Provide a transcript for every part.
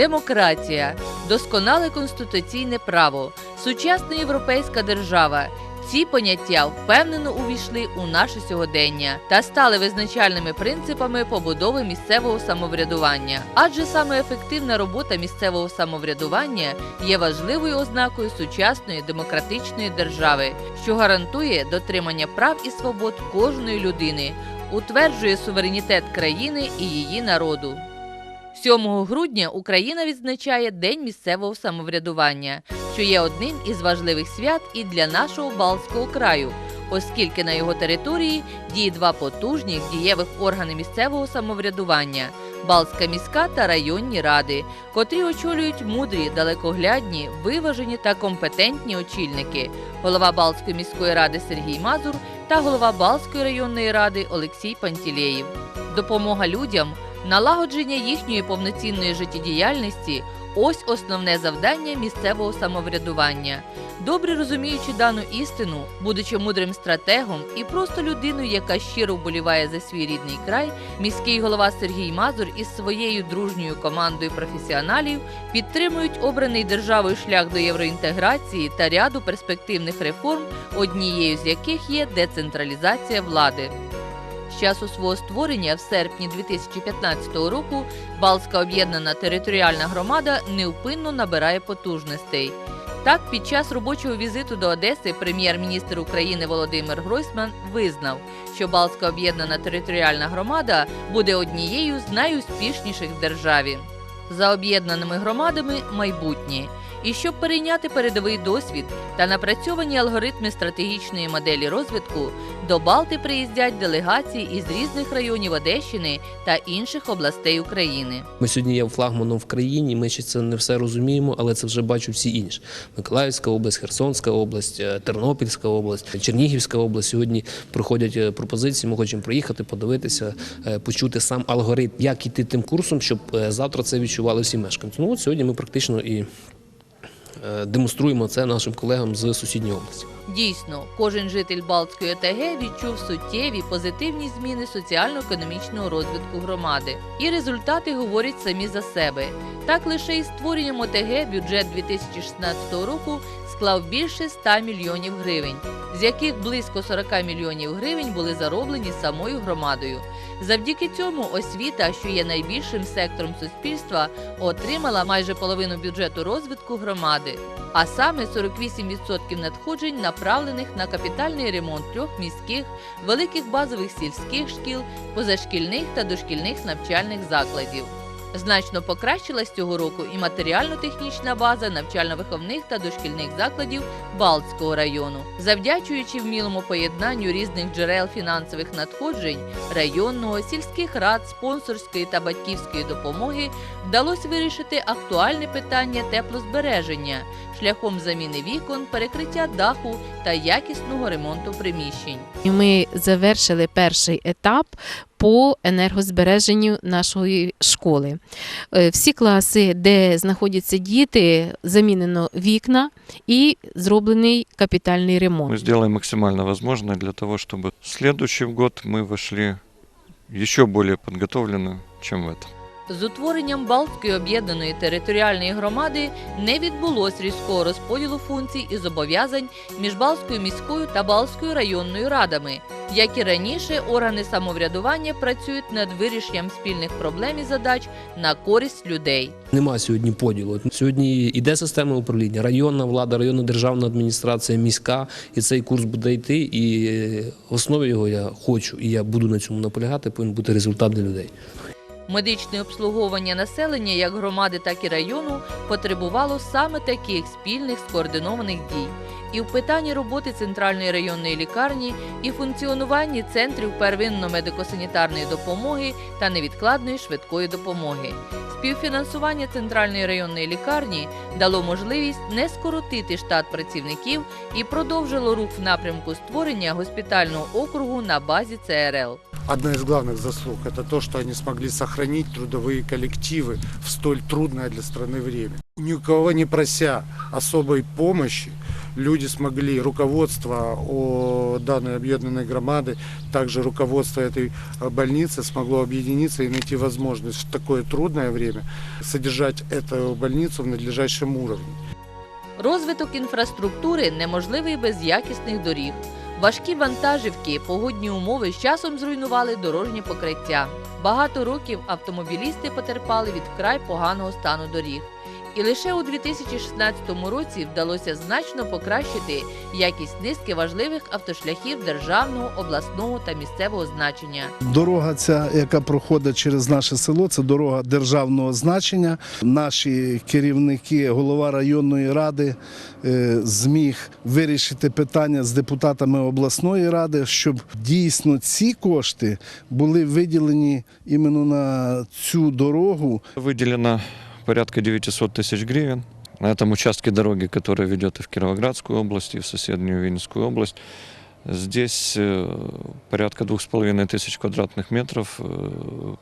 демократія, досконале конституційне право, сучасна європейська держава. Ці поняття впевнено увійшли у наше сьогодення та стали визначальними принципами побудови місцевого самоврядування. Адже саме ефективна робота місцевого самоврядування є важливою ознакою сучасної демократичної держави, що гарантує дотримання прав і свобод кожної людини, утверджує суверенітет країни і її народу. 7 грудня Україна відзначає День місцевого самоврядування, що є одним із важливих свят і для нашого Балтського краю, оскільки на його території діє два потужні дієвих органи місцевого самоврядування Балтська міська та районні ради, котрі очолюють мудрі, далекоглядні, виважені та компетентні очільники, голова Балтської міської ради Сергій Мазур та голова Балтської районної ради Олексій Пантілеєв. Допомога людям Налагодження їхньої повноцінної життєдіяльності ось основне завдання місцевого самоврядування. Добре розуміючи дану істину, будучи мудрим стратегом і просто людиною, яка щиро вболіває за свій рідний край, міський голова Сергій Мазур із своєю дружньою командою професіоналів підтримують обраний державою шлях до євроінтеграції та ряду перспективних реформ, однією з яких є децентралізація влади. Часу свого створення в серпні 2015 року Балтська об'єднана територіальна громада невпинно набирає потужностей. Так, під час робочого візиту до Одеси прем'єр-міністр України Володимир Гройсман визнав, що Балтська об'єднана територіальна громада буде однією з найуспішніших в державі. За об'єднаними громадами майбутнє. І щоб перейняти передовий досвід та напрацьовані алгоритми стратегічної моделі розвитку, до Балти приїздять делегації із різних районів Одещини та інших областей України. Ми сьогодні є флагманом в країні. Ми ще це не все розуміємо, але це вже бачать всі інші. Миколаївська область, Херсонська область, е, Тернопільська область, Чернігівська область. Сьогодні проходять е, пропозиції. Ми хочемо проїхати, подивитися, е, почути сам алгоритм, як іти тим курсом, щоб завтра це відчували всі мешканці. Ну от сьогодні ми практично і демонструємо це нашим колегам з сусідньої області. Дійсно, кожен житель Балтської ОТГ відчув суттєві позитивні зміни соціально-економічного розвитку громади. І результати говорять самі за себе. Так лише із створенням ОТГ бюджет 2016 року склав більше 100 мільйонів гривень, з яких близько 40 мільйонів гривень були зароблені самою громадою. Завдяки цьому освіта, що є найбільшим сектором суспільства, отримала майже половину бюджету розвитку громади, а саме 48% надходжень направлених на капітальний ремонт трьох міських, великих базових сільських шкіл, позашкільних та дошкільних навчальних закладів. Значно покращилась цього року і матеріально-технічна база навчально-виховних та дошкільних закладів Балтського району. Завдячуючи вмілому поєднанню різних джерел фінансових надходжень, районного, сільських рад, спонсорської та батьківської допомоги вдалося вирішити актуальне питання теплозбереження шляхом заміни вікон, перекриття даху та якісного ремонту приміщень. І Ми завершили перший етап по енергозбереженню нашої школи. Е, Всі класи, де знаходяться діти, замінено вікна і зроблений капітальний ремонт. Мы сделаем максимально возможное для того, чтобы в следующий год мы вошли еще более подготовлены, чем в этом. З утворенням Балтської об'єднаної територіальної громади не відбулось різкого розподілу функцій і зобов'язань між Балтською міською та Балтською районною радами. Як і раніше, органи самоврядування працюють над вирішенням спільних проблем і задач на користь людей. Нема сьогодні поділу. Сьогодні іде система управління, районна влада, районна державна адміністрація, міська, і цей курс буде йти. І е, в основі його я хочу і я буду на цьому наполягати. Повинен бути результат для людей. Медичне обслуговування населення як громади, так і району потребувало саме таких спільних скоординованих дій. І в питанні роботи центральної районної лікарні, і функціонуванні центрів первинно-медико-санітарної допомоги та невідкладної швидкої допомоги. Співфінансування центральної районної лікарні дало можливість не скоротити штат працівників і продовжило рух в напрямку створення госпітального округу на базі ЦРЛ Одна из главных заслуг – это то, что они смогли сохранить трудовые коллективы в столь трудное для страны время. Ни у кого не прося особой помощи, люди смогли, руководство о данной объединенной громады, также руководство этой э, больницы смогло объединиться и найти возможность в такое трудное время содержать эту больницу в надлежащем уровне. Розвиток інфраструктури неможливий без якісних доріг. Важкі вантажівки, погодні умови з часом зруйнували дорожнє покриття. Багато років автомобілісти потерпали від вкрай поганого стану доріг. І лише у 2016 році вдалося значно покращити якість низки важливих автошляхів державного, обласного та місцевого значення. Дорога ця, яка проходить через наше село, це дорога державного значення. Наші керівники, голова районної ради е, зміг вирішити питання з депутатами обласної ради, щоб дійсно ці кошти були виділені іменно на цю дорогу. Выделено порядка 900 тысяч гривен на этом участке дороги, который ведет и в Кировоградскую область, и в соседнюю Винницкую область. Здесь э, порядка двух с половиной тысяч квадратных метров э,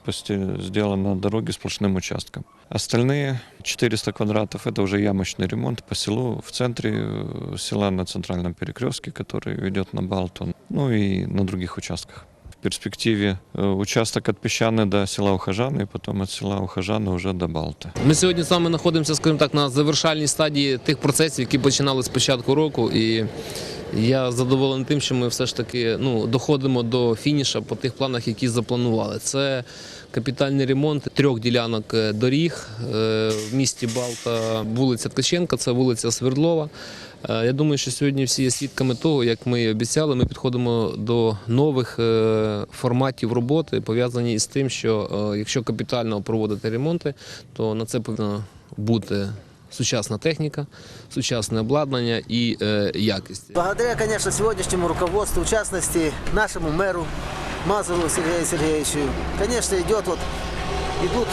сделано дороги сплошным участком. Остальные 400 квадратов – это уже ямочный ремонт по селу, в центре э, села на центральном перекрестке, который ведет на Балтон, ну и на других участках. В перспективе э, участок от Песчаны до села Ухажаны, и потом от села Ухажаны уже до Балты. Ми сьогодні з вами знаходимося, скажімо так, на завершальній стадії тих процесів, які починали з початку року. І я задоволений тим, що ми все ж таки ну, доходимо до фініша по тих планах, які запланували. Це капітальний ремонт трьох ділянок е, доріг е, в місті Балта, вулиця Ткаченка, це вулиця Свердлова. Е, Я думаю, що сьогодні всі є свідками того, як ми і обіцяли, ми підходимо до нових е, форматів роботи, пов'язані із тим, що е, якщо капітально проводити ремонти, то на це повинна бути сучасна техніка, сучасне обладнання і якість. Благодаря, конечно, сегодняшнему руководству, в частности, нашему мэру Мазову Сергею Сергеевичу, конечно, идет вот идут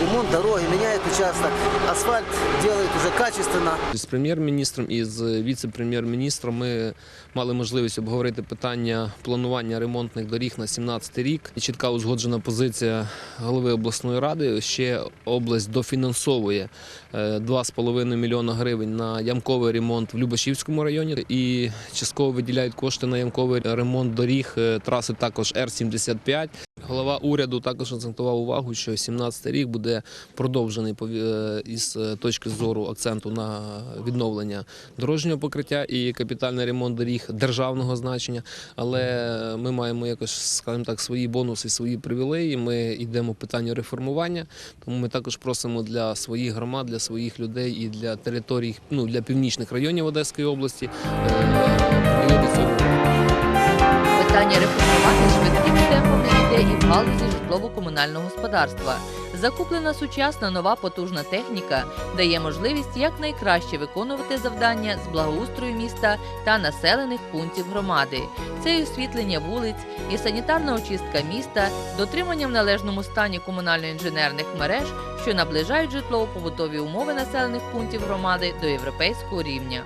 ремонт дороги, меняют участок, асфальт делают уже качественно. З прем'єр-міністром і з віце-прем'єр-міністром ми мали можливість обговорити питання планування ремонтних доріг на 17 рік. Чітка узгоджена позиція голови обласної ради. Ще область дофінансовує е, 2,5 мільйона гривень на ямковий ремонт в Любашівському районі і частково виділяють кошти на ямковий ремонт доріг е, траси також Р-75. Голова уряду також акцентував увагу, що 17 рік буде продовжений е, із е, точки зору акценту на відновлення дорожнього покриття і капітальний ремонт доріг державного значення. Але ми маємо якось, скажімо так, свої бонуси, свої привілеї. Ми йдемо в питання реформування. Тому ми також просимо для своїх громад, для своїх людей і для територій, ну для північних районів Одеської області. Питання реформувати швидким темпом йде і в галузі житлово-комунального господарства. Закуплена сучасна нова потужна техніка дає можливість якнайкраще виконувати завдання з благоустрою міста та населених пунктів громади. Це і освітлення вулиць, і санітарна очистка міста, дотримання в належному стані комунально-інженерних мереж, що наближають житлово-побутові умови населених пунктів громади до європейського рівня.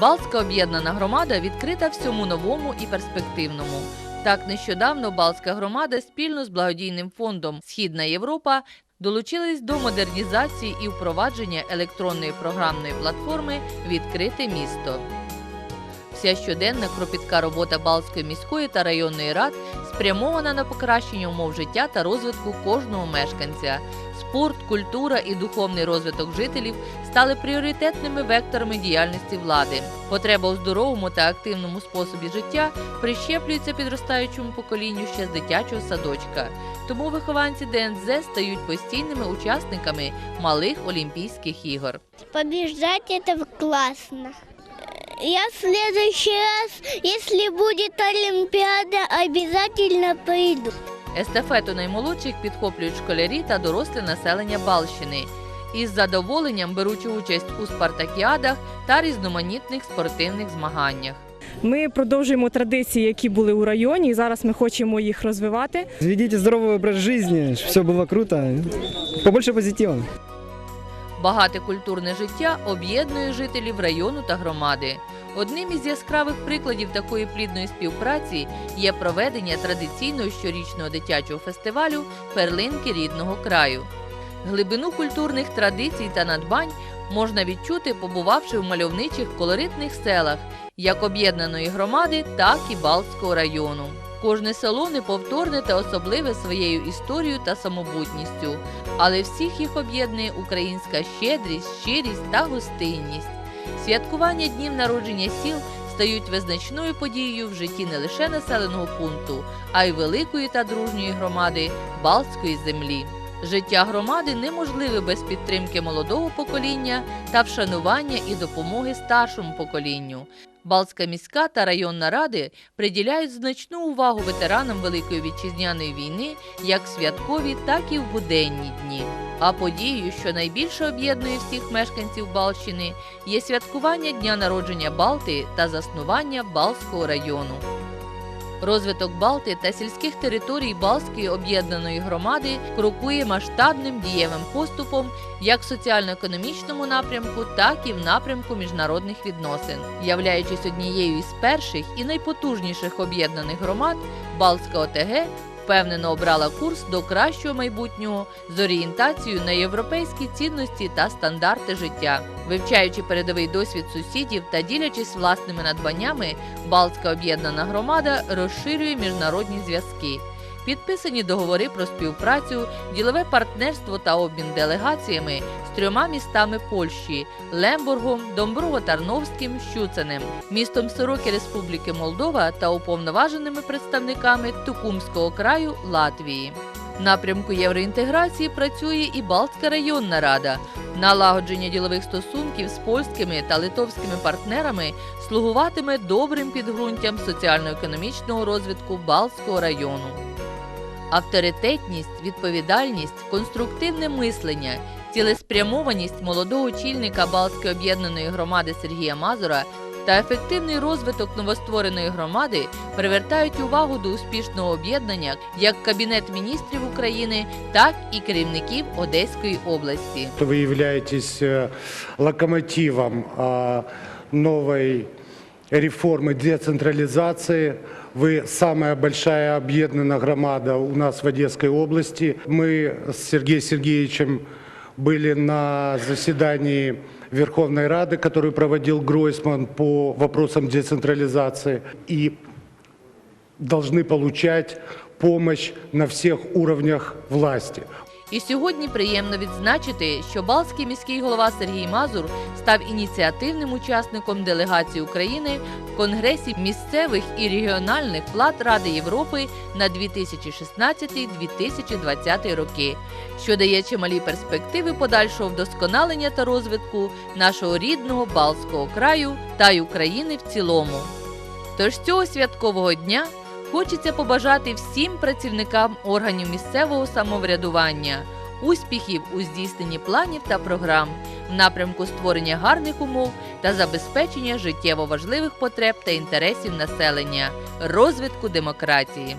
Балтська об'єднана громада відкрита всьому новому і перспективному. Так нещодавно Балтська громада спільно з благодійним фондом Східна Європа долучились до модернізації і впровадження електронної програмної платформи Відкрите місто. Вся щоденна кропітка робота Балтської міської та районної рад спрямована на покращення умов життя та розвитку кожного мешканця. Спорт, культура і духовний розвиток жителів стали пріоритетними векторами діяльності влади. Потреба у здоровому та активному способі життя прищеплюється підростаючому поколінню ще з дитячого садочка. Тому вихованці ДНЗ стають постійними учасниками малих Олімпійських ігор. Побеждать это классно. Я в следующий раз, если будет Олимпиада, обязательно пойду. Естафету наймолодших підхоплюють школярі та доросле населення Балщини. Із задоволенням беручи участь у спартакіадах та різноманітних спортивних змаганнях. Ми продовжуємо традиції, які були у районі, і зараз ми хочемо їх розвивати. Ведите здоровый образ жизни, чтобы все было круто. Побольше позитива. Багате культурне життя об'єднує жителів району та громади. Одним із яскравих прикладів такої плідної співпраці є проведення традиційного щорічного дитячого фестивалю Перлинки рідного краю. Глибину культурних традицій та надбань можна відчути, побувавши в мальовничих колоритних селах як об'єднаної громади, так і Балтського району. Кожне село неповторне та особливе своєю історією та самобутністю, але всіх їх об'єднує українська щедрість, щирість та гостинність. Святкування днів народження сіл стають визначною подією в житті не лише населеного пункту, а й великої та дружньої громади Балтської землі. Життя громади неможливе без підтримки молодого покоління та вшанування і допомоги старшому поколінню. Балтська міська та районна ради приділяють значну увагу ветеранам Великої вітчизняної війни як святкові, так і в буденні дні. А подією, що найбільше об'єднує всіх мешканців Балщини, є святкування дня народження Балти та заснування Балтського району. Розвиток Балти та сільських територій Балтської об'єднаної громади крокує масштабним дієвим поступом як в соціально-економічному напрямку, так і в напрямку міжнародних відносин. Являючись однією із перших і найпотужніших об'єднаних громад, Балтська ОТГ впевнено обрала курс до кращого майбутнього з орієнтацією на європейські цінності та стандарти життя. Вивчаючи передовий досвід сусідів та ділячись власними надбаннями, Балтська об'єднана громада розширює міжнародні зв'язки. Підписані договори про співпрацю, ділове партнерство та обмін делегаціями з трьома містами Польщі Лембургом, Домброво-Тарновським, Щуценем, містом Сороки Республіки Молдова та уповноваженими представниками Тукумського краю Латвії. В напрямку євроінтеграції працює і Балтська районна рада. Налагодження ділових стосунків з польськими та литовськими партнерами слугуватиме добрим підґрунтям соціально-економічного розвитку Балтського району Авторитетність, відповідальність, конструктивне мислення, цілеспрямованість молодого очільника Балтської об'єднаної громади Сергія Мазура та ефективний розвиток новоствореної громади привертають увагу до успішного об'єднання як Кабінет міністрів України, так і керівників Одеської області. Вы являетесь э, локомотивом а, новой реформы децентрализации. Вы самая большая объединенная громада у нас в Одесской области. Мы с Сергеем Сергеевичем были на заседании Верховной Рады, который проводил Гройсман по вопросам децентрализации. И должны получать помощь на всех уровнях власти. І сьогодні приємно відзначити, що Балтський міський голова Сергій Мазур став ініціативним учасником делегації України в Конгресі місцевих і регіональних влад Ради Європи на 2016-2020 роки, що дає чималі перспективи подальшого вдосконалення та розвитку нашого рідного Балтського краю та й України в цілому. Тож цього святкового дня хочеться побажати всім працівникам органів місцевого самоврядування успіхів у здійсненні планів та програм в напрямку створення гарних умов та забезпечення життєво важливих потреб та інтересів населення, розвитку демократії.